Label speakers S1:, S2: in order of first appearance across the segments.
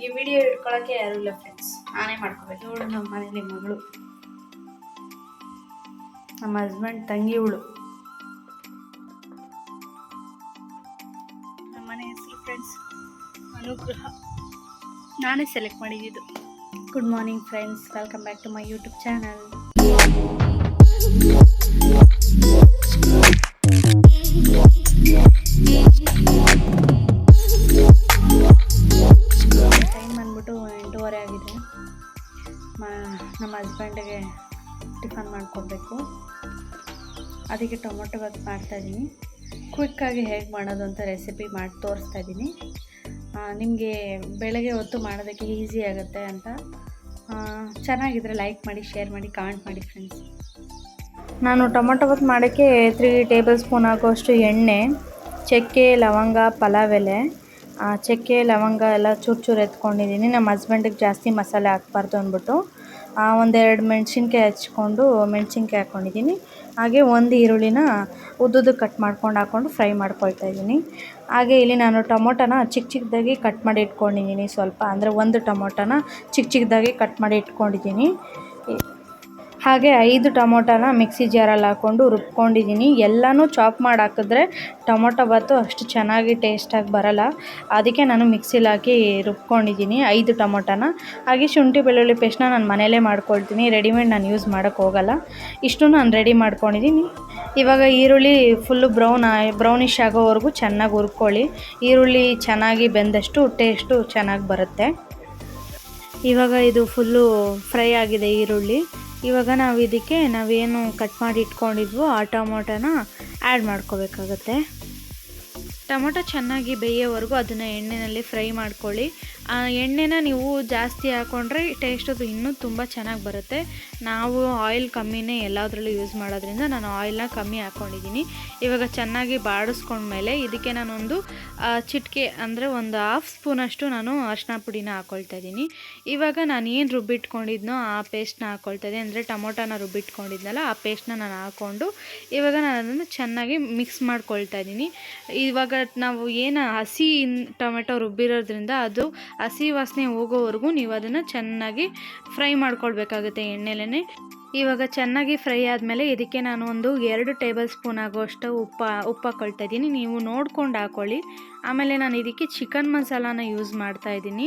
S1: ನನಗೆ ವಿಡಿಯೋ ಇಟ್ಕೊಳಕ್ಕೆ ಯಾರು ಇಲ್ಲ ಫ್ರೆಂಡ್ಸ್ ನಾನೇ ಮಾಡ್ಕೋಬೇಕು. ಇವಳು ನಮ್ಮ ಮನೇಲಿ ಮಗಳು. ನಮ್ಮ ಹಸ್ಬೆಂಡ್ ತಂಗಿ ಇವಳು. ನಮ್ಮ ಮನೆ ಹೆಸರು ಫ್ರೆಂಡ್ಸ್ ಅನುಗ್ರಹ. ನಾನೇ ಸೆಲೆಕ್ಟ್ ಮಾಡಿದ್ದು good morning friends welcome back to my YouTube channel ನಮ್ಮ ಹಸ್ಬೆಂಡಿಗೆ ಟಿಫನ್ ಮಾಡ್ಕೊಡ್ಬೇಕು. ಅದಕ್ಕೆ ಟೊಮೊಟೊ ಬಾತ್ ಮಾಡ್ತಾಯಿದ್ದೀನಿ ಕ್ವಿಕ್ಕಾಗಿ ಹೇಗೆ ಮಾಡೋದು ಅಂತ ರೆಸಿಪಿ ಮಾಡಿ ತೋರಿಸ್ತಾ ಇದ್ದೀನಿ ನಿಮಗೆ ಬೆಳಗ್ಗೆ ಹೊತ್ತು ಮಾಡೋದಕ್ಕೆ ಈಸಿ ಆಗುತ್ತೆ ಅಂತ. ಚೆನ್ನಾಗಿದ್ರೆ ಲೈಕ್ ಮಾಡಿ ಶೇರ್ ಮಾಡಿ ಕಾಮೆಂಟ್ ಮಾಡಿ ಫ್ರೆಂಡ್ಸ್ ನಾನು ಟೊಮೊಟೊ ಬಾತ್ ಮಾಡೋಕ್ಕೆ ತ್ರೀ ಟೇಬಲ್ ಸ್ಪೂನ್ ಆಗೋಷ್ಟು ಎಣ್ಣೆ, ಚಕ್ಕೆ, ಲವಂಗ, ಪಲಾವ್ ಎಲೆ ಚಕ್ಕೆ, ಲವಂಗ ಎಲ್ಲ ಚೂರು ಚೂರು ಎತ್ಕೊಂಡಿದ್ದೀನಿ ನಮ್ಮ ಹಸ್ಬೆಂಡಿಗೆ ಜಾಸ್ತಿ ಮಸಾಲೆ ಹಾಕ್ಬಾರ್ದು ಅಂದ್ಬಿಟ್ಟು. ಒಂದೆರಡು ಮೆಣಸಿನ್ಕಾಯಿ ಹಚ್ಕೊಂಡು ಮೆಣಸಿನ್ಕಾಯಿ ಹಾಕ್ಕೊಂಡಿದ್ದೀನಿ. ಹಾಗೆ ಒಂದು ಈರುಳ್ಳಿನ ಉದ್ದುದ್ದು ಕಟ್ ಮಾಡ್ಕೊಂಡು ಹಾಕ್ಕೊಂಡು ಫ್ರೈ ಮಾಡ್ಕೊಳ್ತಾ ಇದ್ದೀನಿ. ಹಾಗೆ ಇಲ್ಲಿ ನಾನು ಟೊಮೊಟೊನ ಚಿಕ್ಕ ಚಿಕ್ಕದಾಗಿ ಕಟ್ ಮಾಡಿ ಇಟ್ಕೊಂಡಿದ್ದೀನಿ ಸ್ವಲ್ಪ. ಅಂದರೆ ಒಂದು ಟೊಮೊಟೊನ ಚಿಕ್ಕ ಚಿಕ್ಕದಾಗಿ ಕಟ್ ಮಾಡಿ ಇಟ್ಕೊಂಡಿದ್ದೀನಿ. ಹಾಗೆ ಐದು ಟೊಮೊಟೊನ ಮಿಕ್ಸಿ ಜಾರಲ್ಲಿ ಹಾಕ್ಕೊಂಡು ರುಬ್ಕೊಂಡಿದ್ದೀನಿ. ಎಲ್ಲನೂ ಚಾಪ್ ಮಾಡಿ ಹಾಕಿದ್ರೆ ಟೊಮೊಟೊ ಬಾತು, ಅಷ್ಟು ಚೆನ್ನಾಗಿ ಟೇಸ್ಟಾಗಿ ಬರಲ್ಲ. ಅದಕ್ಕೆ ನಾನು ಮಿಕ್ಸಿಲಿ ಹಾಕಿ ರುಬ್ಕೊಂಡಿದ್ದೀನಿ ಐದು ಟೊಮೊಟೊನ. ಹಾಗೆ ಶುಂಠಿ ಬೆಳ್ಳುಳ್ಳಿ ಪೇಸ್ಟ್ನ ನಾನು ಮನೇಲೇ ಮಾಡ್ಕೊಳ್ತೀನಿ. ರೆಡಿಮೇಡ್ ನಾನು ಯೂಸ್ ಮಾಡೋಕ್ಕೆ ಹೋಗಲ್ಲ. ಇಷ್ಟು ನಾನು ರೆಡಿ ಮಾಡ್ಕೊಂಡಿದ್ದೀನಿ. ಇವಾಗ ಈರುಳ್ಳಿ ಫುಲ್ಲು ಬ್ರೌನ್ ಬ್ರೌನಿಷ್ ಆಗೋವರೆಗೂ ಚೆನ್ನಾಗಿ ಹುರ್ಕೊಳ್ಳಿ. ಈರುಳ್ಳಿ ಚೆನ್ನಾಗಿ ಬೆಂದಷ್ಟು ಟೇಸ್ಟು ಚೆನ್ನಾಗಿ ಬರುತ್ತೆ. ಇವಾಗ ಇದು ಫುಲ್ಲು ಫ್ರೈ ಆಗಿದೆ ಈರುಳ್ಳಿ. ಇವಾಗ ನಾವು ಇದಕ್ಕೆ ನಾವೇನು ಕಟ್ ಮಾಡಿ ಇಟ್ಕೊಂಡಿದ್ವೋ ಆ ಟೊಮೊಟೊನ ಆ್ಯಡ್ ಮಾಡ್ಕೋಬೇಕಾಗತ್ತೆ. ಟೊಮೊಟೊ ಚೆನ್ನಾಗಿ ಬೇಯೋವರೆಗೂ ಅದನ್ನು ಎಣ್ಣೆಯಲ್ಲಿ ಫ್ರೈ ಮಾಡ್ಕೊಳ್ಳಿ. ಆ ಎಣ್ಣೆನ ನೀವು ಜಾಸ್ತಿ ಹಾಕ್ಕೊಂಡ್ರೆ ಟೇಸ್ಟ್ ಅದು ಇನ್ನೂ ತುಂಬ ಚೆನ್ನಾಗಿ ಬರುತ್ತೆ. ನಾವು ಆಯಿಲ್ ಕಮ್ಮಿನೇ ಎಲ್ಲದರಲ್ಲೂ ಯೂಸ್ ಮಾಡೋದ್ರಿಂದ ನಾನು ಆಯಿಲ್ನ ಕಮ್ಮಿ ಹಾಕ್ಕೊಂಡಿದ್ದೀನಿ ಇವಾಗ ಚೆನ್ನಾಗಿ ಬಾಡಿಸ್ಕೊಂಡ್ಮೇಲೆ ಇದಕ್ಕೆ ನಾನೊಂದು ಚಿಟಿಕೆ ಅಂದರೆ ಒಂದು ಹಾಫ್ ಸ್ಪೂನಷ್ಟು ನಾನು ಅರಿಶಿನ ಪುಡಿನ ಹಾಕ್ಕೊಳ್ತಾ ಇದ್ದೀನಿ. ಇವಾಗ ನಾನು ಏನು ರುಬ್ಬಿಟ್ಕೊಂಡಿದ್ನೋ ಆ ಪೇಸ್ಟ್ನ ಹಾಕ್ಕೊಳ್ತಾ ಇದ್ದೀನಿ. ಅಂದರೆ ಟೊಮೊಟೊನ ರುಬ್ಬಿಟ್ಕೊಂಡಿದ್ನಲ್ಲ ಆ ಪೇಸ್ಟ್ನ ನಾನು ಹಾಕ್ಕೊಂಡು ಇವಾಗ ನಾನು ಅದನ್ನು ಚೆನ್ನಾಗಿ ಮಿಕ್ಸ್ ಮಾಡ್ಕೊಳ್ತಾ ಇದ್ದೀನಿ. ಇವಾಗ ನಾವು ಏನು ಹಸಿ ಟೊಮೆಟೊ ರುಬ್ಬಿರೋದ್ರಿಂದ ಅದು ಹಸಿ ವಾಸನೆ ಹೋಗೋವರೆಗೂ ನೀವು ಅದನ್ನು ಚೆನ್ನಾಗಿ ಫ್ರೈ ಮಾಡ್ಕೊಳ್ಬೇಕಾಗುತ್ತೆ ಎಣ್ಣೆಲೇ ಇವಾಗ ಚೆನ್ನಾಗಿ ಫ್ರೈ ಆದಮೇಲೆ ಇದಕ್ಕೆ ನಾನು ಒಂದು ಎರಡು ಟೇಬಲ್ ಸ್ಪೂನ್ ಆಗೋಷ್ಟು ಉಪ್ಪು ಉಪ್ಪು ಹಾಕ್ಕೊಳ್ತಾ ಇದ್ದೀನಿ. ನೀವು ನೋಡ್ಕೊಂಡು ಹಾಕ್ಕೊಳ್ಳಿ ಆಮೇಲೆ ನಾನು ಇದಕ್ಕೆ ಚಿಕನ್ ಮಸಾಲಾನ ಯೂಸ್ ಮಾಡ್ತಾ ಇದ್ದೀನಿ.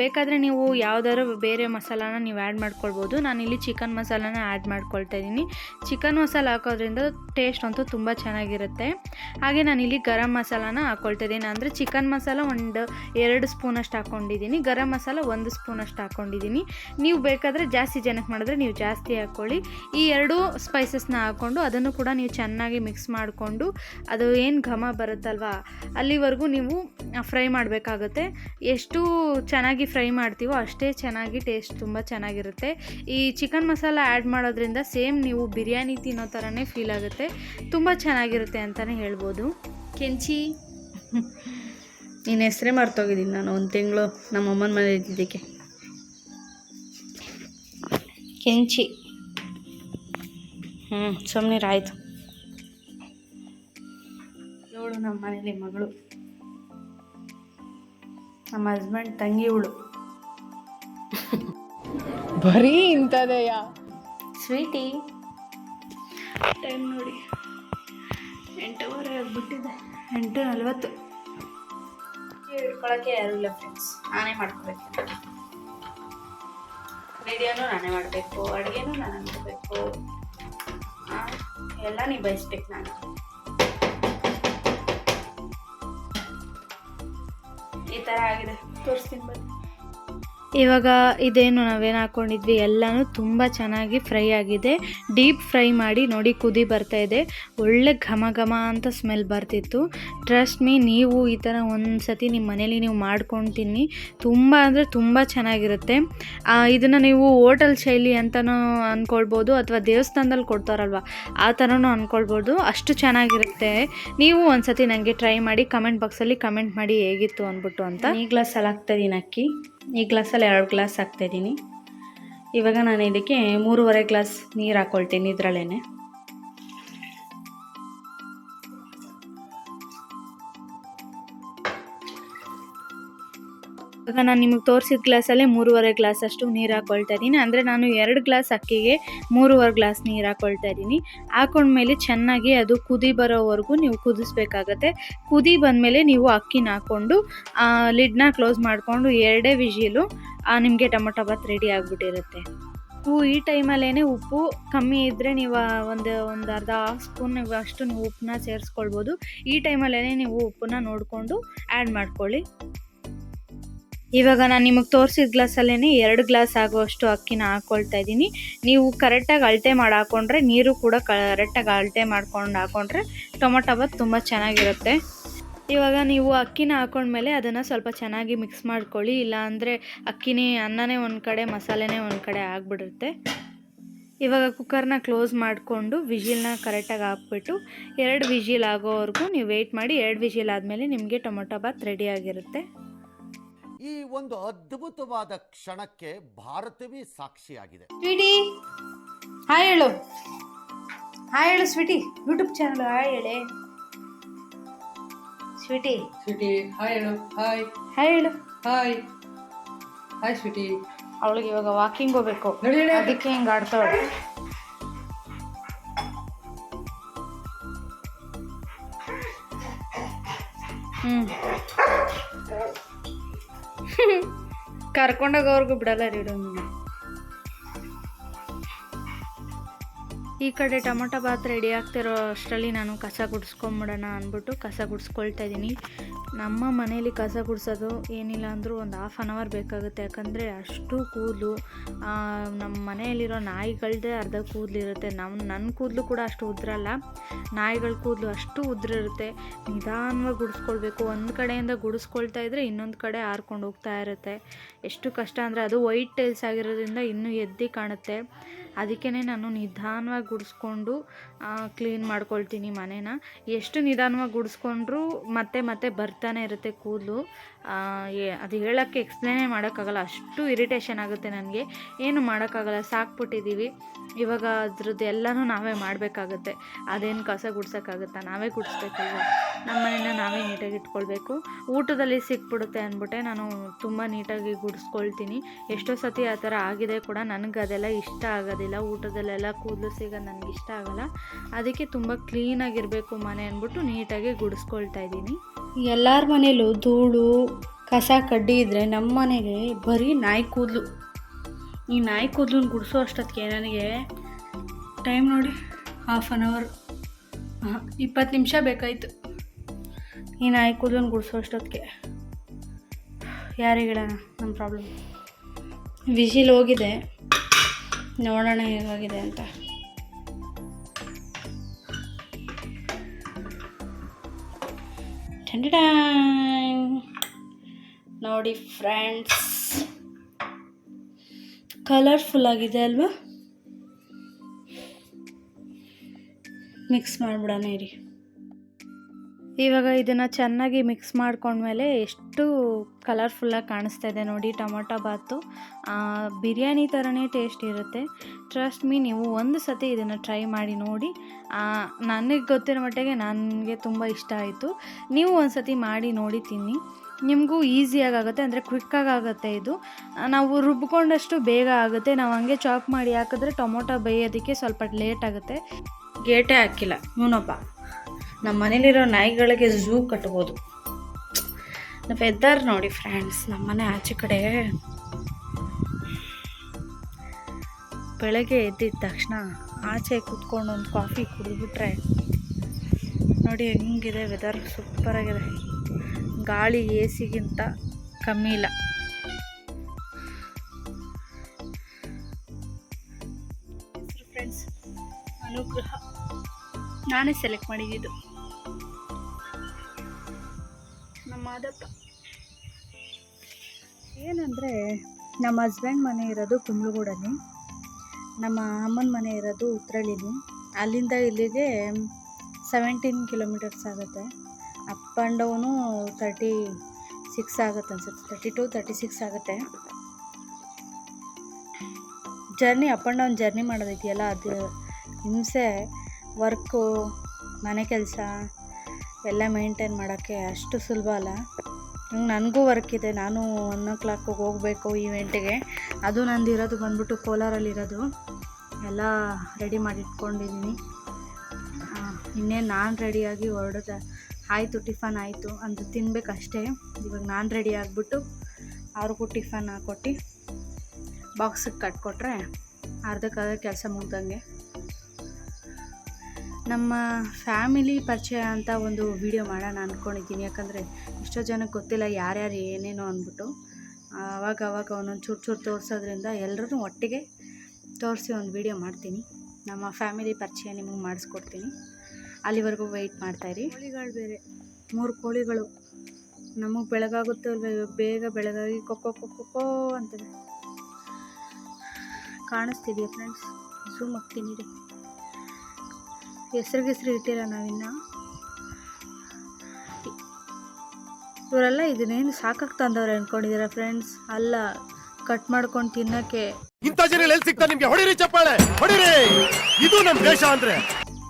S1: ಬೇಕಾದರೆ ನೀವು ಯಾವುದಾದ್ರು ಬೇರೆ ಮಸಾಲಾನ ನೀವು ಆ್ಯಡ್ ಮಾಡ್ಕೊಳ್ಬೋದು. ಇಲ್ಲಿ ಚಿಕನ್ ಮಸಾಲಾನ ಆ್ಯಡ್ ಮಾಡ್ಕೊಳ್ತಾ ಇದ್ದೀನಿ. ಚಿಕನ್ ಮಸಾಲ ಹಾಕೋದ್ರಿಂದ ಟೇಸ್ಟ್ ಅಂತೂ ತುಂಬ ಚೆನ್ನಾಗಿರುತ್ತೆ. ಹಾಗೆ ನಾನು ಇಲ್ಲಿ ಗರಂ ಮಸಾಲಾನ ಹಾಕ್ಕೊಳ್ತಾ ಇದ್ದೀನಿ. ಅಂದರೆ ಚಿಕನ್ ಮಸಾಲ ಒಂದು ಎರಡು ಸ್ಪೂನಷ್ಟು ಹಾಕ್ಕೊಂಡಿದ್ದೀನಿ ಗರಂ ಮಸಾಲ ಒಂದು ಸ್ಪೂನಷ್ಟು ಹಾಕ್ಕೊಂಡಿದ್ದೀನಿ ನೀವು ಬೇಕಾದರೆ ಜಾಸ್ತಿ ಜನಕ್ಕೆ ಮಾಡಿದ್ರೆ ನೀವು ಜಾಸ್ತಿ ಹಾಕ್ಕೊಳ್ಳಿ. ಈ ಎರಡು ಸ್ಪೈಸಸ್ನ ಹಾಕ್ಕೊಂಡು ಅದನ್ನು ಕೂಡ ನೀವು ಚೆನ್ನಾಗಿ ಮಿಕ್ಸ್ ಮಾಡಿಕೊಂಡು ಅದು ಏನು ಘಮ ಬರುತ್ತಲ್ವಾ? ಅಲ್ಲಿವರೆಗೂ ನೀವು ಫ್ರೈ ಮಾಡಬೇಕಾಗುತ್ತೆ. ಎಷ್ಟು ಚೆನ್ನಾಗಿ ಫ್ರೈ ಮಾಡ್ತೀವೋ ಅಷ್ಟೇ ಚೆನ್ನಾಗಿ ಟೇಸ್ಟ್ ತುಂಬ ಚೆನ್ನಾಗಿರುತ್ತೆ. ಈ ಚಿಕನ್ ಮಸಾಲ ಆ್ಯಡ್ ಮಾಡೋದ್ರಿಂದ ಸೇಮ್ ನೀವು ಬಿರಿಯಾನಿ ತಿನ್ನೋ ಥರನೇ ಫೀಲ್ ಆಗುತ್ತೆ. ತುಂಬ ಚೆನ್ನಾಗಿರುತ್ತೆ ಅಂತಲೇ ಹೇಳ್ಬೋದು. ಕೆಂಚಿ. ನಿನ್ನ ಹೆಸರೇ ಮರ್ತೋಗಿದ್ದೀನಿ ನಾನು, ಒಂದು ತಿಂಗಳು ನಮ್ಮಮ್ಮನ ಮನೆ ಇದ್ದಿದ್ದಕ್ಕೆ. ಕೆಂಚಿ. ಹ್ಞೂ ಸುಮ್ಮನೆ ಆಯಿತು. ಇವಳು ನಮ್ಮ ಮನೇಲಿ ಮಗಳು. ನಮ್ಮ ಹಸ್ಬೆಂಡ್ ತಂಗಿ ಇವಳು.
S2: ಬರೀ ಇಂಥದೆಯ?
S1: ಸ್ವೀಟಿ ಟೈಮ್ ನೋಡಿ. ಎಂಟೂವರೆ ಆಗಿಬಿಟ್ಟಿದೆ. ಎಂಟು ನಲ್ವತ್ತು. ಹಿಡ್ಕೊಳಕ್ಕೆ ಯಾರು ಇಲ್ಲ ಫ್ರೆಂಡ್ಸ್ ನಾನೇ ಮಾಡ್ಕೋಬೇಕು. ರೇಡಿಯೋನು ನಾನೇ ಮಾಡಬೇಕು ಅಡುಗೆನೂ ನಾನೇ ಮಾಡಬೇಕು. ಎಲ್ಲ ನಿಭಾಯಿಸ್ಬೇಕು ನಾನು. ಥರ ಆಗಿದೆ. ತೋರಿಸ್ತೀನಿ ಬನ್ನಿ. ಇವಾಗ ಇದೇನು ನಾವೇನು ಹಾಕ್ಕೊಂಡಿದ್ವಿ ಎಲ್ಲನೂ ತುಂಬ ಚೆನ್ನಾಗಿ ಫ್ರೈ ಆಗಿದೆ. ಡೀಪ್ ಫ್ರೈ ಮಾಡಿ ನೋಡಿ ಕುದಿ ಬರ್ತಾ ಇದೆ. ಒಳ್ಳೆ ಘಮ ಘಮ ಅಂತ ಸ್ಮೆಲ್ ಬರ್ತಿತ್ತು. ಟ್ರಸ್ಟ್ ಮೀ ನೀವು ಈ ಥರ ಒಂದು ಸತಿ ನಿಮ್ಮ ಮನೇಲಿ ನೀವು ಮಾಡ್ಕೊಂಡು ತಿನ್ನಿ ತುಂಬ ಅಂದರೆ ತುಂಬ ಚೆನ್ನಾಗಿರುತ್ತೆ. ಇದನ್ನು ನೀವು ಹೋಟೆಲ್ ಶೈಲಿ ಅಂತಲೂ ಅಂದ್ಕೊಳ್ಬೋದು ಅಥವಾ ದೇವಸ್ಥಾನದಲ್ಲಿ ಕೊಡ್ತಾರಲ್ವ, ಆ ಥರನೂ ಅಂದ್ಕೊಳ್ಬೋದು ಅಷ್ಟು ಚೆನ್ನಾಗಿರುತ್ತೆ. ನೀವು ಒಂದು ಸತಿ ನನಗೆ ಟ್ರೈ ಮಾಡಿ ಕಮೆಂಟ್ ಬಾಕ್ಸಲ್ಲಿ ಕಮೆಂಟ್ ಮಾಡಿ ಹೇಗಿತ್ತು ಅಂದ್ಬಿಟ್ಟು ಅಂತ. ಈ ಗ್ಲಾಸಲ್ಲಿ ಹಾಕ್ತಾಯಿದ್ದೀನಿ ಅಕ್ಕಿ. ಈ ಗ್ಲಾಸಲ್ಲಿ ಎರಡು ಗ್ಲಾಸ್ ಹಾಕ್ತಾಯಿದ್ದೀನಿ ಇವಾಗ ನಾನು ಇದಕ್ಕೆ ಮೂರುವರೆ ಗ್ಲಾಸ್ ನೀರು ಹಾಕ್ಕೊಳ್ತೀನಿ ಇದರಲ್ಲೇ ಇವಾಗ ನಾನು ನಿಮಗೆ ತೋರಿಸಿದ ಗ್ಲಾಸಲ್ಲೇ ಮೂರುವರೆ ಗ್ಲಾಸ್ ಅಷ್ಟು ನೀರು ಹಾಕ್ಕೊಳ್ತಾ ಇದ್ದೀನಿ ಅಂದರೆ ನಾನು ಎರಡು ಗ್ಲಾಸ್ ಅಕ್ಕಿಗೆ ಮೂರುವರೆ ಗ್ಲಾಸ್ ನೀರು ಹಾಕ್ಕೊಳ್ತಾ ಇದ್ದೀನಿ ಹಾಕೊಂಡ್ಮೇಲೆ ಚೆನ್ನಾಗಿ ಅದು ಕುದಿ ಬರೋವರೆಗೂ ನೀವು ಕುದಿಸ್ಬೇಕಾಗತ್ತೆ. ಕುದಿ ಬಂದಮೇಲೆ ನೀವು ಅಕ್ಕಿನ ಹಾಕ್ಕೊಂಡು ಲಿಡ್ನ ಕ್ಲೋಸ್ ಮಾಡಿಕೊಂಡು ಎರಡೇ ವಿಜಿಲು ನಿಮಗೆ ಟೊಮೊಟೊ ಬಾತ್ ರೆಡಿ ಆಗಿಬಿಟ್ಟಿರುತ್ತೆ. ಉಪ್ಪು ಈ ಟೈಮಲ್ಲೇ ಉಪ್ಪು ಕಮ್ಮಿ ಇದ್ದರೆ ನೀವು ಒಂದು ಒಂದು ಅರ್ಧ ಹಾಫ್ ಸ್ಪೂನ್ ಅಷ್ಟು ನೀವು ಉಪ್ಪನ್ನ ಸೇರಿಸ್ಕೊಳ್ಬೋದು. ಈ ಟೈಮಲ್ಲೇ ನೀವು ಉಪ್ಪನ್ನ ನೋಡಿಕೊಂಡು ಆ್ಯಡ್ ಮಾಡ್ಕೊಳ್ಳಿ. ಇವಾಗ ನಾನು ನಿಮಗೆ ತೋರಿಸಿದ ಗ್ಲಾಸಲ್ಲೇ ಎರಡು ಗ್ಲಾಸ್ ಆಗುವಷ್ಟು ಅಕ್ಕಿನ ಹಾಕ್ಕೊಳ್ತಾ ಇದ್ದೀನಿ. ನೀವು ಕರೆಕ್ಟಾಗಿ ಅಳತೆ ಮಾಡಿ ಹಾಕ್ಕೊಂಡ್ರೆ ನೀರು ಕೂಡ ಕರೆಕ್ಟಾಗಿ ಅಳತೆ ಮಾಡ್ಕೊಂಡು ಹಾಕ್ಕೊಂಡ್ರೆ ಟೊಮೊಟೊ ಬಾತ್ ತುಂಬ ಚೆನ್ನಾಗಿರುತ್ತೆ. ಇವಾಗ ನೀವು ಅಕ್ಕಿನ ಹಾಕೊಂಡ್ಮೇಲೆ ಅದನ್ನು ಸ್ವಲ್ಪ ಚೆನ್ನಾಗಿ ಮಿಕ್ಸ್ ಮಾಡ್ಕೊಳ್ಳಿ, ಇಲ್ಲಾಂದರೆ ಅಕ್ಕಿನೇ ಅನ್ನನೇ ಒಂದು ಕಡೆ, ಮಸಾಲೆನೇ ಒಂದು ಕಡೆ ಆಗಿಬಿಡುತ್ತೆ. ಇವಾಗ ಕುಕ್ಕರ್ನ ಕ್ಲೋಸ್ ಮಾಡಿಕೊಂಡು ವಿಜಿಲ್ನ ಕರೆಕ್ಟಾಗಿ ಹಾಕ್ಬಿಟ್ಟು ಎರಡು ವಿಜಿಲ್ ಆಗೋವರೆಗೂ ನೀವು ವೆಯ್ಟ್ ಮಾಡಿ ಎರಡು ವಿಜಿಲ್ ಆದಮೇಲೆ ನಿಮಗೆ ಟೊಮೊಟೊ ಬಾತ್ ರೆಡಿಯಾಗಿರುತ್ತೆ
S3: ಈ ಒಂದು ಅದ್ಭುತವಾದ ಕ್ಷಣಕ್ಕೆ ಭಾರತವೇ ಸಾಕ್ಷಿಯಾಗಿದೆ.
S1: ಸ್ವೀಟಿ ಹಾಯ್ ಹೇಳು. ಹಾಯ್ ಹೇಳು ಸ್ವೀಟಿ ಯೂಟ್ಯೂಬ್ ಚಾನಲ್ ಹಾಯ್ ಹೇಳಿ. ಸ್ವೀಟಿ.
S2: ಸ್ವೀಟಿ ಹಾಯ್ ಹೇಳು ಹಾಯ್.
S1: ಹಾಯ್ ಹೇಳು.
S2: ಹಾಯ್. Hi sweetie.
S1: ಅವಳಿಗೆ ಇವಾಗ ವಾಕಿಂಗ್ ಹೋಗ್ಬೇಕು.
S2: ನಡಿ ನಡಿ.
S1: ಅದಕ್ಕೆ ಹಿಂಗೆ ಆಡ್ತಾಳೆ ಹ್ಮ್. ಕರ್ಕೊಂಡೋಗೋರ್ಗು ಬಿಡಲ್ಲ ರೀ ಈ ಕಡೆ ಟೊಮೊಟೊ ಬಾತ್ ರೆಡಿ ಆಗ್ತಿರೋ ಅಷ್ಟರಲ್ಲಿ ನಾನು ಕಸ ಗುಡಿಸ್ಕೊಂಬಿಡೋಣ ಅಂದ್ಬಿಟ್ಟು ಕಸ ಗುಡಿಸ್ಕೊಳ್ತಾ ಇದ್ದೀನಿ. ನಮ್ಮ ಮನೇಲಿ ಕಸ ಗುಡಿಸೋದು ಏನಿಲ್ಲ ಅಂದರೂ ಒಂದು ಹಾಫ್ ಆನ್ ಅವರ್ ಬೇಕಾಗುತ್ತೆ. ಯಾಕಂದರೆ ಅಷ್ಟು ಕೂದಲು ನಮ್ಮ ಮನೆಯಲ್ಲಿರೋ ನಾಯಿಗಳದ್ದೇ ಅರ್ಧ ಕೂದಲಿರುತ್ತೆ ನಮ್ಮ ನನ್ನ ಕೂದಲು ಕೂಡ ಅಷ್ಟು ಉದ್ರಲ್ಲ ನಾಯಿಗಳ ಕೂದಲು ಅಷ್ಟು ಉದ್ರಿರುತ್ತೆ ನಿಧಾನವಾಗಿ ಗುಡಿಸ್ಕೊಳ್ಬೇಕು. ಒಂದು ಕಡೆಯಿಂದ ಗುಡಿಸ್ಕೊಳ್ತಾ ಇದ್ದರೆ ಇನ್ನೊಂದು ಕಡೆ ಹಾರ್ಕೊಂಡು ಹೋಗ್ತಾ ಇರುತ್ತೆ. ಎಷ್ಟು ಕಷ್ಟ ಅಂದರೆ ಅದು ವೈಟ್ ಟೈಲ್ಸ್ ಆಗಿರೋದ್ರಿಂದ ಇನ್ನೂ ಎದ್ದು ಕಾಣುತ್ತೆ. ಅದಕ್ಕೇ ನಾನು ನಿಧಾನವಾಗಿ ಗುಡಿಸ್ಕೊಂಡು ಕ್ಲೀನ್ ಮಾಡ್ಕೊಳ್ತೀನಿ ಮನೇನ. ಎಷ್ಟು ನಿಧಾನವಾಗಿ ಗುಡಿಸ್ಕೊಂಡ್ರೂ ಮತ್ತೆ ಮತ್ತೆ ಬರ್ತಾನೆ ಇರುತ್ತೆ ಕೂದಲು. ಅದು ಹೇಳೋಕ್ಕೆ ಎಕ್ಸ್ಪ್ಲೇನೇ ಮಾಡೋಕ್ಕಾಗಲ್ಲ. ಅಷ್ಟು ಇರಿಟೇಷನ್ ಆಗುತ್ತೆ ನನಗೆ. ಏನು ಮಾಡೋಕ್ಕಾಗಲ್ಲ ಸಾಕ್ಬಿಟ್ಟಿದ್ದೀವಿ ಇವಾಗ ಅದ್ರದ್ದು ಎಲ್ಲನೂ ನಾವೇ ಮಾಡಬೇಕಾಗುತ್ತೆ. ಅದೇನು ಕಸ ಗುಡ್ಸೋಕ್ಕಾಗುತ್ತಾ? ನಾವೇ ಗುಡಿಸ್ಬೇಕಲ್ವ? ನಮ್ಮ ಮನೇನ ನಾವೇ ನೀಟಾಗಿ ಇಟ್ಕೊಳ್ಬೇಕು. ಊಟದಲ್ಲಿ ಸಿಕ್ಬಿಡುತ್ತೆ ಅಂದ್ಬಿಟ್ಟೆ ನಾನು ತುಂಬ ನೀಟಾಗಿ ಗುಡಿಸ್ಕೊಳ್ತೀನಿ. ಎಷ್ಟೋ ಸತಿ ಆ ಥರ ಆಗಿದೆ ಕೂಡ ನನಗೆ ಅದೆಲ್ಲ ಇಷ್ಟ ಆಗೋದಿಲ್ಲ. ಊಟದಲ್ಲೆಲ್ಲ ಕೂದಲು ಸಿಗೋದು ನನಗೆ ಇಷ್ಟ ಆಗೋಲ್ಲ. ಅದಕ್ಕೆ ತುಂಬ ಕ್ಲೀನಾಗಿರಬೇಕು ಮನೆ ಅಂದ್ಬಿಟ್ಟು ನೀಟಾಗಿ ಗುಡಿಸ್ಕೊಳ್ತಾ ಇದ್ದೀನಿ. ಎಲ್ಲರ ಮನೇಲೂ ಧೂಳು, ಕಸ, ಕಡ್ಡಿ ಇದ್ದರೆ ನಮ್ಮ ಮನೆಗೆ ಬರೀ ನಾಯಿ ಕೂದಲು. ಈ ನಾಯಿ ಕೂದಲನ್ನ ಗುಡಿಸೋ ಅಷ್ಟೊತ್ತಿಗೆ ನನಗೆ ಟೈಮ್ ನೋಡಿ ಹಾಫ್ ಆನ್ ಅವರ್ ಇಪ್ಪತ್ತು ನಿಮಿಷ ಬೇಕಾಯಿತು. ಈ ನಾಯಿ ಕೂದಲನ್ನ ಗುಡಿಸೋ ಅಷ್ಟೊತ್ತಿಗೆ. ಯಾರಿಗೆ ನಮ್ಮ ಪ್ರಾಬ್ಲಮ್ ವಿಜಿಲ್ ಹೋಗಿದೆ. ನೋಡೋಣ ಹೇಗಾಗಿದೆ ಅಂತ. ನೋಡಿ ಫ್ರೆಂಡ್ಸ್ ಕಲರ್ಫುಲ್ ಆಗಿದೆ ಅಲ್ವಾ? ಮಿಕ್ಸ್ ಮಾಡಿಬಿಡೋಣ ಇರಿ. ಇವಾಗ ಇದನ್ನು ಚೆನ್ನಾಗಿ ಮಿಕ್ಸ್ ಮಾಡ್ಕೊಂಡ್ಮೇಲೆ ಎಷ್ಟು ಕಲರ್ಫುಲ್ಲಾಗಿ ಕಾಣಿಸ್ತಾ ಇದೆ ನೋಡಿ ಟೊಮೊಟೊ ಬಾತು. ಬಿರಿಯಾನಿ ಥರನೇ ಟೇಸ್ಟ್ ಇರುತ್ತೆ. ಟ್ರಸ್ಟ್ ಮೀ ನೀವು ಒಂದು ಸತಿ ಇದನ್ನು ಟ್ರೈ ಮಾಡಿ ನೋಡಿ. ನನಗೆ ಗೊತ್ತಿರೋ ಮಟ್ಟಿಗೆ ನನಗೆ ತುಂಬ ಇಷ್ಟ ಆಯಿತು. ನೀವು ಒಂದು ಸತಿ ಮಾಡಿ ನೋಡಿ ತಿನ್ನಿ. ನಿಮಗೂ ಈಸಿಯಾಗಿ ಅಂದರೆ ಕ್ವಿಕ್ಕಾಗಿ ಆಗುತ್ತೆ ಇದು. ನಾವು ರುಬ್ಬಿಕೊಂಡಷ್ಟು ಬೇಗ ಆಗುತ್ತೆ. ನಾವು ಹಂಗೆ ಚಾಪ್ ಮಾಡಿ ಹಾಕಿದ್ರೆ ಟೊಮೊಟೊ ಬೇಯೋದಕ್ಕೆ ಸ್ವಲ್ಪ ಲೇಟ್ ಆಗುತ್ತೆ. ಗೇಟೇ ಹಾಕಿಲ್ಲ, ಇವನೊಬ್ಬ. ನಮ್ಮ ಮನೇಲಿರೋ ನಾಯಿಗಳಿಗೆ ಝೂ ಕಟ್ಬೋದು. ವೆದರ್ ನೋಡಿ ಫ್ರೆಂಡ್ಸ್ ನಮ್ಮನೆ ಆಚೆ ಕಡೆ ಬೆಳಗ್ಗೆ ಎದ್ದಿದ ತಕ್ಷಣ ಆಚೆ ಕುತ್ಕೊಂಡು ಒಂದು ಕಾಫಿ ಕುಡಿದ್ಬಿಟ್ರೆ ನೋಡಿ ಹೆಂಗಿದೆ ವೆದರ್ ಸೂಪರಾಗಿದೆ ಗಾಳಿ ಎ ಸಿಗಿಂತ ಕಮ್ಮಿ ಇಲ್ಲ. ಫ್ರೆಂಡ್ಸ್ ಅನುಗ್ರಹ. ನಾನೇ ಸೆಲೆಕ್ಟ್ ಮಾಡಿದ್ದು ಮಾದಪ್ಪ ಏನಂದರೆ, ನಮ್ಮ ಹಸ್ಬೆಂಡ್ ಮನೆ ಇರೋದು ಕುಂಬ್ಳಗೂಡಲ್ಲಿ. ನಮ್ಮ ಅಮ್ಮನ ಮನೆ ಇರೋದು ಉತ್ರಳ್ಳಿಲಿ. ಅಲ್ಲಿಂದ ಇಲ್ಲಿಗೆ ಸೆವೆಂಟೀನ್ ಕಿಲೋಮೀಟರ್ಸ್ ಆಗುತ್ತೆ. Up and down thirty six ಆಗುತ್ತೆ ಅನ್ಸುತ್ತೆ. ತರ್ಟಿ ಟು ತರ್ಟಿ ಸಿಕ್ಸ್ ಆಗುತ್ತೆ. Journey up and down journey ಮಾಡೋದೈತಿಯಲ್ಲ, ಅದು ಹಿಂಸೆ ವರ್ಕು ಮನೆ ಕೆಲಸ ಎಲ್ಲ ಮೇಂಟೈನ್ ಮಾಡೋಕ್ಕೆ ಅಷ್ಟು ಸುಲಭ ಅಲ್ಲ. ನನಗೂ ವರ್ಕ್ ಇದೆ. ನಾನು ಒನ್ ಓ ಕ್ಲಾಕಿಗೆ ಹೋಗಬೇಕು ಈವೆಂಟಿಗೆ ಅದು ನಂದು ಇರೋದು ಬಂದ್ಬಿಟ್ಟು ಕೋಲಾರಲ್ಲಿರೋದು ಎಲ್ಲ ರೆಡಿ ಮಾಡಿ ಇಟ್ಕೊಂಡಿದ್ದೀನಿ ಇನ್ನೇನು ನಾನು ರೆಡಿಯಾಗಿ ಹೊರಡೋದ. ಆಯಿತು ಟಿಫನ್ ಆಯಿತು. ಅಂತ ತಿನ್ಬೇಕಷ್ಟೇ ಇವಾಗ ನಾನು ರೆಡಿ ಆಗಿಬಿಟ್ಟು ಅವ್ರಿಗೂ ಟಿಫನ್ ಹಾಕ್ಕೊಟ್ಟು ಬಾಕ್ಸಿಗೆ ಕಟ್ಕೊಟ್ರೆ ಅರ್ಧಕ್ಕರ್ಧ ಕೆಲಸ ಮುಗ್ದಂಗೆ. ನಮ್ಮ ಫ್ಯಾಮಿಲಿ ಪರಿಚಯ ಅಂತ ಒಂದು ವಿಡಿಯೋ ಮಾಡೋಣ ಅಂದ್ಕೊಂಡಿದ್ದೀನಿ ಯಾಕಂದರೆ ಎಷ್ಟೋ ಜನಕ್ಕೆ ಗೊತ್ತಿಲ್ಲ ಯಾರ್ಯಾರು ಏನೇನೋ ಅಂದ್ಬಿಟ್ಟು. ಆವಾಗ ಅವಾಗ ಒಂದೊಂದು ಚೂರು ಚೂರು ತೋರಿಸೋದ್ರಿಂದ ಎಲ್ಲರೂ ಒಟ್ಟಿಗೆ ತೋರಿಸಿ ಒಂದು ವಿಡಿಯೋ ಮಾಡ್ತೀನಿ. ನಮ್ಮ ಫ್ಯಾಮಿಲಿ ಪರಿಚಯ ನಿಮಗೆ ಮಾಡಿಸ್ಕೊಡ್ತೀನಿ. ಅಲ್ಲಿವರೆಗೂ ವೆಯ್ಟ್ ಮಾಡ್ತಾಯಿರಿ ಕೋಳಿಗಳು ಬೇರೆ. ಮೂರು ಕೋಳಿಗಳು. ನಮಗೆ ಬೆಳಗಾಗುತ್ತೆ ಅಲ್ವ ಬೇಗ ಬೆಳಗಾಗಿ ಕೊಕ್ಕೋ ಕೊಕ್ಕೋ ಅಂತದೆ. ಕಾಣಿಸ್ತಿದೆಯಾ ಫ್ರೆಂಡ್ಸ್ ಝೂಮ್ ಹಾಕ್ತೀನಿ ರೀ ಹೆಸ್ರು ಗಿಸ್ರು ಇಟ್ಟಿಲ್ಲ ನಾವಿನ್ನು? ಇವರೆಲ್ಲ ಇದನ್ನೇನು ಸಾಕಾಗಿ ತಂದವ್ರೆ ಅನ್ಕೊಂಡಿದ್ದೀರಾ ಫ್ರೆಂಡ್ಸ್ ಅಲ್ಲ ಕಟ್ ಮಾಡ್ಕೊಂಡು ತಿನ್ನಕ್ಕೆ.
S4: ಇಂಥ ಜನ ಎಲ್ಲಿ ನಿಮಗೆ? ಹೊಡಿರಿ ಚಪ್ಪಾಳೆ ಹೊಡಿರಿ! ಇದು ನಮ್ಮ ದೇಶ ಅಂದ್ರೆ.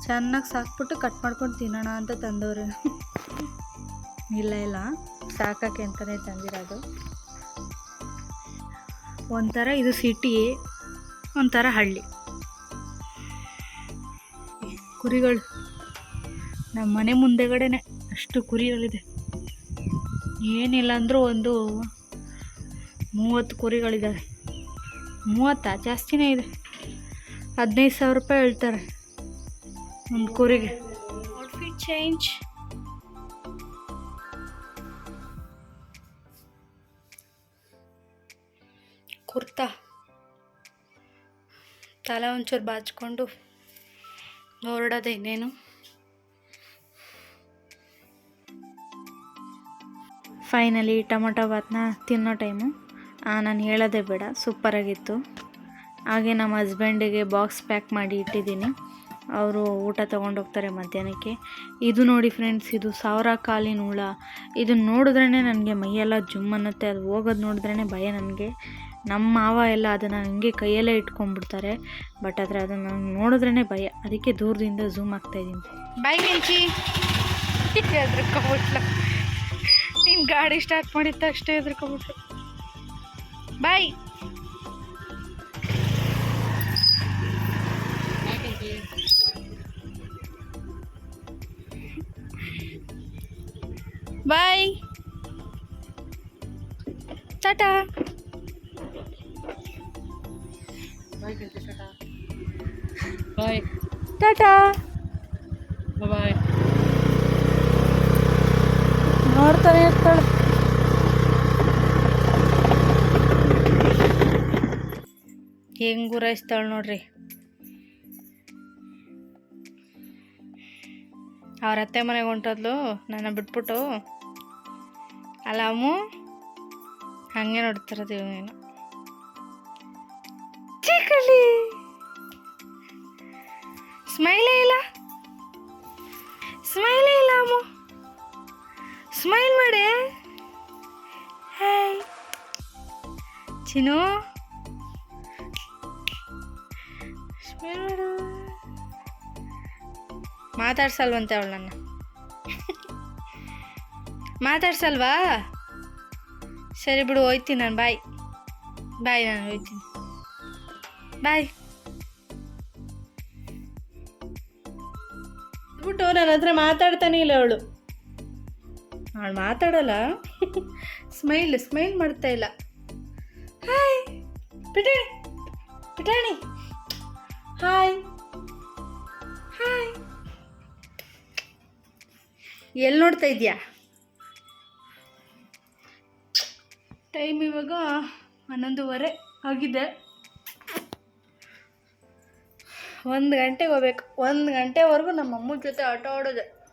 S1: ಚೆನ್ನಾಗಿ ಸಾಕ್ಬಿಟ್ಟು ಕಟ್ ಮಾಡ್ಕೊಂಡು ತಿನ್ನೋಣ ಅಂತ ತಂದವ್ರೆ. ಇಲ್ಲ ಇಲ್ಲ. ಸಾಕಕ್ಕೆ ಅಂತಲೇ ತಂದಿರೋದು. ಒಂಥರ ಇದು ಸಿಟಿ ಒಂಥರ ಹಳ್ಳಿ. ಕುರಿಗಳು. ನಮ್ಮ ಮನೆ ಮುಂದೆಗಡೆನೆ ಅಷ್ಟು ಕುರಿಗಳಿದೆ. ಏನಿಲ್ಲ ಅಂದರೂ ಒಂದು ಮೂವತ್ತು ಕುರಿಗಳಿದ್ದಾವೆ ಮೂವತ್ತ? ಜಾಸ್ತಿನೇ ಇದೆ. ಹದಿನೈದು ಸಾವಿರ ರೂಪಾಯಿ ಹೇಳ್ತಾರೆ ಒಂದು ಕುರಿಗೆ. ಚೇಂಜ್ ಕುರ್ತಾ. ತಲೆ ಒಂಚೂರು ಬಾಚ್ಕೊಂಡು ಹೊರಡೋದೆ, ಇನ್ನೇನು? ಫೈನಲಿ ಟೊಮೊಟೊ ಭಾತ್ನ ತಿನ್ನೋ ಟೈಮು. ನಾನು ಹೇಳೋದೇ ಬೇಡ, ಸೂಪರಾಗಿತ್ತು. ಹಾಗೆ ನಮ್ಮ ಹಸ್ಬೆಂಡಿಗೆ ಬಾಕ್ಸ್ ಪ್ಯಾಕ್ ಮಾಡಿ ಇಟ್ಟಿದ್ದೀನಿ. ಅವರು ಊಟ ತೊಗೊಂಡೋಗ್ತಾರೆ ಮಧ್ಯಾಹ್ನಕ್ಕೆ. ಇದು ನೋಡಿ ಫ್ರೆಂಡ್ಸ್, ಇದು ಸಾವಿರ ಕಾಲಿನ ಹುಳ ಇದನ್ನು ನೋಡಿದ್ರೇ ನನಗೆ ಮೈಯೆಲ್ಲ ಜುಮ್ ಅನ್ನತ್ತೆ. ಅದು ಹೋಗೋದು ನೋಡಿದ್ರೇ ಭಯ ನನಗೆ. ನಮ್ಮ ಮಾವ ಎಲ್ಲ ಅದನ್ನು ಹಂಗೆ ಕೈಯಲ್ಲೇ ಇಟ್ಕೊಂಡ್ಬಿಡ್ತಾರೆ. ಬಟ್ ಆದರೆ ಅದನ್ನು ನೋಡಿದ್ರೇ ಭಯ. ಅದಕ್ಕೆ ದೂರದಿಂದ ಝೂಮ್ ಆಗ್ತಾಯಿದ್ದೀನಿ ಬಾಯ್ ಮಿಂಚಿ ಎದ್ರಕೊಂಬಿಟ್ಲ. ನಿಮ್ಮ ಗಾಡಿ ಸ್ಟಾರ್ಟ್ ಮಾಡಿದ ತಕ್ಷಣ ಹೆದ್ರಕೊಬಿಟ್ಲು ಬಾಯ್ ಬಾಯ್ ಟಾಟಾ
S2: ಬಾಯ್ ಟಾಟಾ. ಬಾಯ್.
S1: ಟಾಟಾ.
S2: ಬಾಯ್.
S1: ನೋಡ್ತಾನೆ ಇರ್ತಾಳೆ. ಹೆಂಗ್ ಗುರಾಯಿಸ್ತಾಳೆ ನೋಡ್ರಿ. ಅವ್ರ ಅತ್ತೆ ಮನೆಗೆ ಹೊಂಟದ್ಲು ನನ್ನ ಬಿಟ್ಬಿಟ್ಟು. ಅಲ್ಲ ಅಮ್ಮು ಹಂಗೆ ನೋಡ್ತಿರೋದು ನೀನು ಚಿಕ್ಕಲಿ. ಸ್ಮೈಲೇ ಇಲ್ಲ. ಸ್ಮೈಲೇ ಇಲ್ಲ, ಅಮ್ಮು. ಸ್ಮೈಲ್ ಮಾಡಿ. ಹಾಯ್ ಚಿನು ಸ್ಮೈಲ್ ಮಾಡು. ಮಾತಾಡ್ಸಲ್ವಂತೆ ಅವಳು ನನ್ನ. ಮಾತಾಡ್ಸಲ್ವಾ? ಸರಿ ಬಿಡು, ಹೋಯ್ತೀನಿ ನಾನು. ಬಾಯ್ ಬಾಯ್ ನಾನು ಹೋಯ್ತೀನಿ. ಬಾಯ್ ಬಿಟ್ಟು ನನ್ನ ಹತ್ರ ಮಾತಾಡ್ತಾನೆ ಇಲ್ಲ ಅವಳು. ಅವಳು ಮಾತಾಡಲ್ಲ. ಸ್ಮೈಲ್ ಸ್ಮೈಲ್ ಮಾಡ್ತಾ ಇಲ್ಲ. ಹಾಯ್ ಪಿಟಾಣಿ ಪಿಟಾಣಿ ಹಾಯ್ ಹಾಯ್ ಎಲ್ಲಿ ನೋಡ್ತಾ ಇದೆಯಾ? ಟೈಮ್ ಇವಾಗ ಹನ್ನೊಂದುವರೆ ಆಗಿದೆ. ಒಂದು ಗಂಟೆಗೆ ಹೋಗ್ಬೇಕು. ಒಂದು ಗಂಟೆವರೆಗೂ ನಮ್ಮ ಅಮ್ಮನ ಜೊತೆ ಆಟ ಆಡೋದೆ.